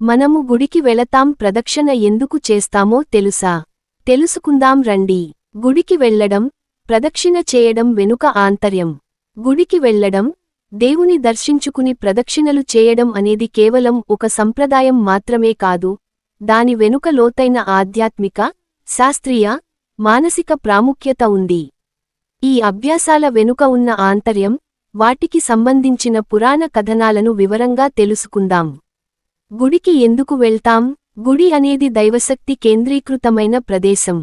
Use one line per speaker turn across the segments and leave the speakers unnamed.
మనము గుడికి వెళతాం ప్రదక్షిణ ఎందుకు చేస్తామో తెలుసా? తెలుసుకుందాం రండి. గుడికి వెళ్ళడం ప్రదక్షిణ చేయడం వెనుక ఆంతర్యం. గుడికి వెళ్ళడం దేవుని దర్శించుకుని ప్రదక్షిణలు చేయడం అనేది కేవలం ఒక సంప్రదాయం మాత్రమే కాదు. దాని వెనుక లోతైన ఆధ్యాత్మిక శాస్త్రీయ మానసిక ప్రాముఖ్యత ఉంది. ఈ అభ్యాసాల వెనుక ఉన్న ఆంతర్యం వాటికి సంబంధించిన పురాణ కథనాలను వివరంగా తెలుసుకుందాం. గుడికి ఎందుకు వెళ్తాం? గుడి అనేది దైవశక్తి కేంద్రీకృతమైన ప్రదేశం.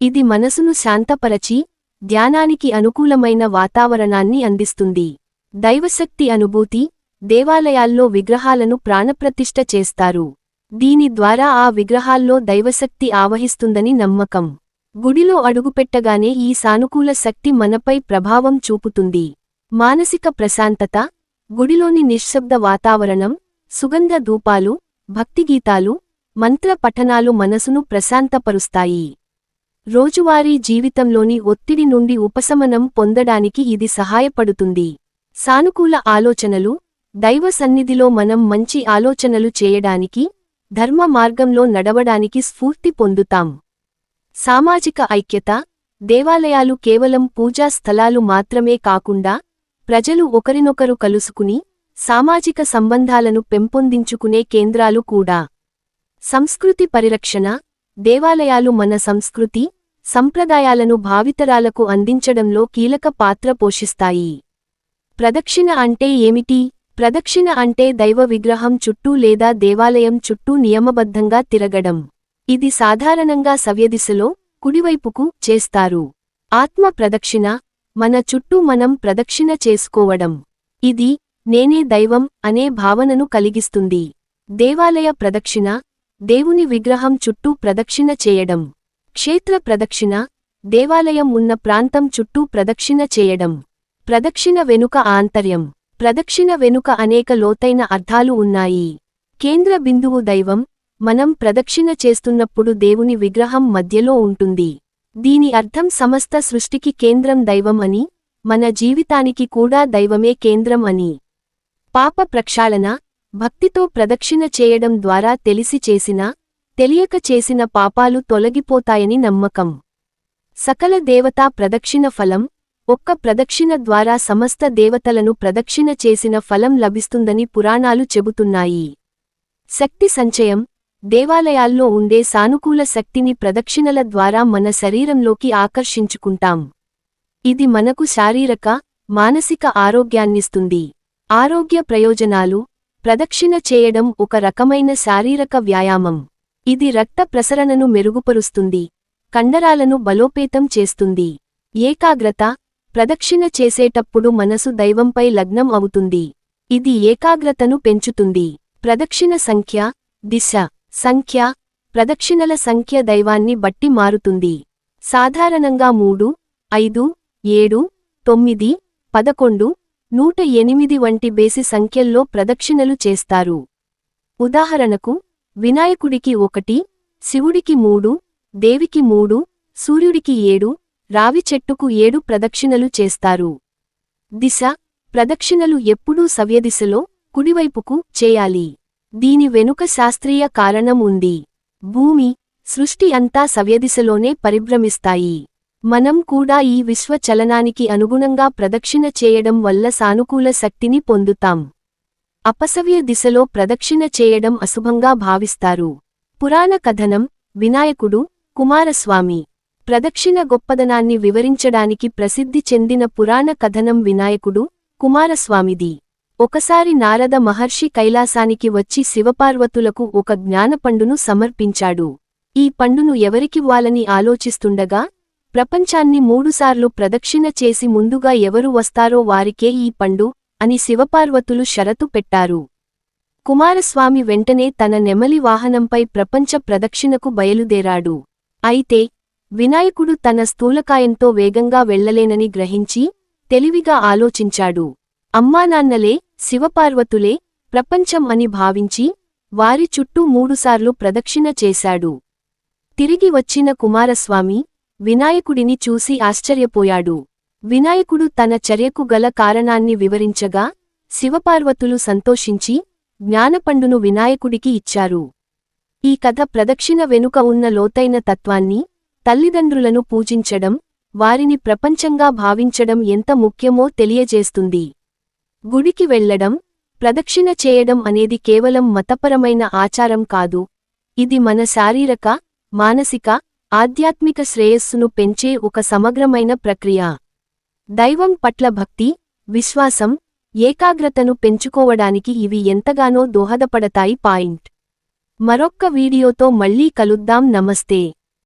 ఇది మనసును శాంతపరచి ధ్యానానికి అనుకూలమైన వాతావరణాన్ని అందిస్తుంది. దైవశక్తి అనుభూతి దేవాలయాల్లో విగ్రహాలను ప్రాణప్రతిష్ఠ చేస్తారు. దీని ద్వారా ఆ విగ్రహాల్లో దైవశక్తి ఆవహిస్తుందని నమ్మకం. గుడిలో అడుగుపెట్టగానే ఈ సానుకూల శక్తి మనపై ప్రభావం చూపుతుంది. మానసిక ప్రశాంతత గుడిలోని నిశ్శబ్ద వాతావరణం సుగంధ ధూపాలు భక్తిగీతాలు మంత్ర పఠనాలు మనసును ప్రశాంతపరుస్తాయి. రోజువారీ జీవితంలోని ఒత్తిడి నుండి ఉపశమనం పొందడానికి ఇది సహాయపడుతుంది. సానుకూల ఆలోచనలు దైవ సన్నిధిలో మనం మంచి ఆలోచనలు చేయడానికి ధర్మ మార్గంలో నడవడానికి స్ఫూర్తి పొందుతాం. సామాజిక ఐక్యత దేవాలయాలు కేవలం పూజా స్థలాలు మాత్రమే కాకుండా ప్రజలు ఒకరినొకరు కలుసుకుని సామాజిక సంబంధాలను పెంపొందించుకునే కేంద్రాలు కూడా. సంస్కృతి పరిరక్షణ దేవాలయాలు మన సంస్కృతి సంప్రదాయాలను భావితరాలకు అందించడంలో కీలక పాత్ర పోషిస్తాయి. ప్రదక్షిణ అంటే ఏమిటి? ప్రదక్షిణ అంటే దైవ విగ్రహం చుట్టూ లేదా దేవాలయం చుట్టూ నియమబద్ధంగా తిరగడం. ఇది సాధారణంగా సవ్యదిశలో కుడివైపుకు చేస్తారు. ఆత్మ ప్రదక్షిణ మన చుట్టూ మనం ప్రదక్షిణ చేసుకోవడం. ఇది నేనే దైవం అనే భావనను కలిగిస్తుంది. దేవాలయ ప్రదక్షిణ దేవుని విగ్రహం చుట్టూ ప్రదక్షిణ చేయడం. క్షేత్ర ప్రదక్షిణ దేవాలయం ఉన్న ప్రాంతం చుట్టూ ప్రదక్షిణ చేయడం. ప్రదక్షిణ వెనుక ఆంతర్యం. ప్రదక్షిణ వెనుక అనేక లోతైన అర్థాలు ఉన్నాయి. కేంద్ర బిందువు దైవం మనం ప్రదక్షిణ చేస్తున్నప్పుడు దేవుని విగ్రహం మధ్యలో ఉంటుంది. దీని అర్థం సమస్త సృష్టికి కేంద్రం దైవం అని మన జీవితానికి కూడా దైవమే కేంద్రం అని. పాప ప్రక్షాళన భక్తితో ప్రదక్షిణ చేయడం ద్వారా తెలిసి చేసిన తెలియక చేసిన పాపాలు తొలగిపోతాయని నమ్మకం. సకల దేవతా ప్రదక్షిణ ఫలం ఒక్క ప్రదక్షిణ ద్వారా సమస్త దేవతలను ప్రదక్షిణ చేసిన ఫలం లభిస్తుందని పురాణాలు చెబుతున్నాయి. శక్తి సంచయం దేవాలయాల్లో ఉండే సానుకూల శక్తిని ప్రదక్షిణల ద్వారా మన శరీరంలోకి ఆకర్షించుకుంటాం. ఇది మనకు శారీరక మానసిక ఆరోగ్యాన్నిస్తుంది. ఆరోగ్య ప్రయోజనాలు ప్రదక్షిణ చేయడం ఒక రకమైన శారీరక వ్యాయామం. ఇది రక్త ప్రసరణను మెరుగుపరుస్తుంది కండరాలను బలోపేతం చేస్తుంది. ఏకాగ్రత ప్రదక్షిణ చేసేటప్పుడు మనసు దైవంపై లగ్నం అవుతుంది. ఇది ఏకాగ్రతను పెంచుతుంది. ప్రదక్షిణ సంఖ్య దిశ సంఖ్య ప్రదక్షిణల సంఖ్య దైవాన్ని బట్టి మారుతుంది. సాధారణంగా మూడు ఐదు ఏడు తొమ్మిది పదకొండు నూట ఎనిమిది వంటి బేసి సంఖ్యల్లో ప్రదక్షిణలు చేస్తారు. ఉదాహరణకు వినాయకుడికి ఒకటి శివుడికి మూడు దేవికి మూడు సూర్యుడికి ఏడు రావి చెట్టుకు ఏడు ప్రదక్షిణలు చేస్తారు. దిశ ప్రదక్షిణలు ఎప్పుడూ సవ్యదిశలో కుడివైపుకు చేయాలి. దీని వెనుక శాస్త్రీయ కారణం ఉంది. భూమి సృష్టి అంతా సవ్యదిశలోనే పరిభ్రమిస్తాయి. మనం కూడా ఈ విశ్వ చలనానికి అనుగుణంగా ప్రదక్షిణ చేయడం వల్ల సానుకూల శక్తిని పొందుతాం. అపసవ్య దిశలో ప్రదక్షిణ చేయడం అశుభంగా భావిస్తారు. పురాణ కథనం వినాయకుడు కుమారస్వామి. ప్రదక్షిణ గొప్పదనాన్ని వివరించడానికి ప్రసిద్ధి చెందిన పురాణ కథనం వినాయకుడు కుమారస్వామిది. ఒకసారి నారద మహర్షి కైలాసానికి వచ్చి శివపార్వతులకు ఒక జ్ఞానపండును సమర్పించాడు. ఈ పండును ఎవరికివ్వాలని ఆలోచిస్తుండగా ప్రపంచాన్ని మూడుసార్లు ప్రదక్షిణ చేసి ముందుగా ఎవరు వస్తారో వారికే ఈ పండు అని శివపార్వతులు షరతు పెట్టారు. కుమారస్వామి వెంటనే తన నెమలి వాహనంపై ప్రపంచ ప్రదక్షిణకు బయలుదేరాడు. అయితే వినాయకుడు తన స్థూలకాయంతో వేగంగా వెళ్ళలేనని గ్రహించి తెలివిగా ఆలోచించాడు. అమ్మానాన్నలే శివపార్వతులే ప్రపంచం అని భావించి వారి చుట్టూ మూడుసార్లు ప్రదక్షిణ చేశాడు. తిరిగి వచ్చిన కుమారస్వామి వినాయకుడిని చూసి ఆశ్చర్యపోయాడు. వినాయకుడు తన చర్యకు గల కారణాన్ని వివరించగా శివపార్వతులు సంతోషించి జ్ఞానపండును వినాయకుడికి ఇచ్చారు. ఈ కథ ప్రదక్షిణ వెనుక ఉన్న లోతైన తత్వాన్ని తల్లిదండ్రులను పూజించడం వారిని ప్రపంచంగా భావించడం ఎంత ముఖ్యమో తెలియజేస్తుంది. గుడికి వెళ్ళడం ప్రదక్షిణ చేయడం అనేది కేవలం మతపరమైన ఆచారం కాదు. ఇది మన శారీరక మానసిక ఆధ్యాత్మిక శ్రేయస్సును పెంచే ఒక సమగ్రమైన ప్రక్రియ. దైవం పట్ల భక్తి విశ్వాసం ఏకాగ్రతను పెంచుకోవడానికి ఇవి ఎంతగానో దోహదపడతాయి పాయింట్. మరొక్క వీడియోతో మళ్ళీ కలుద్దాం. నమస్తే.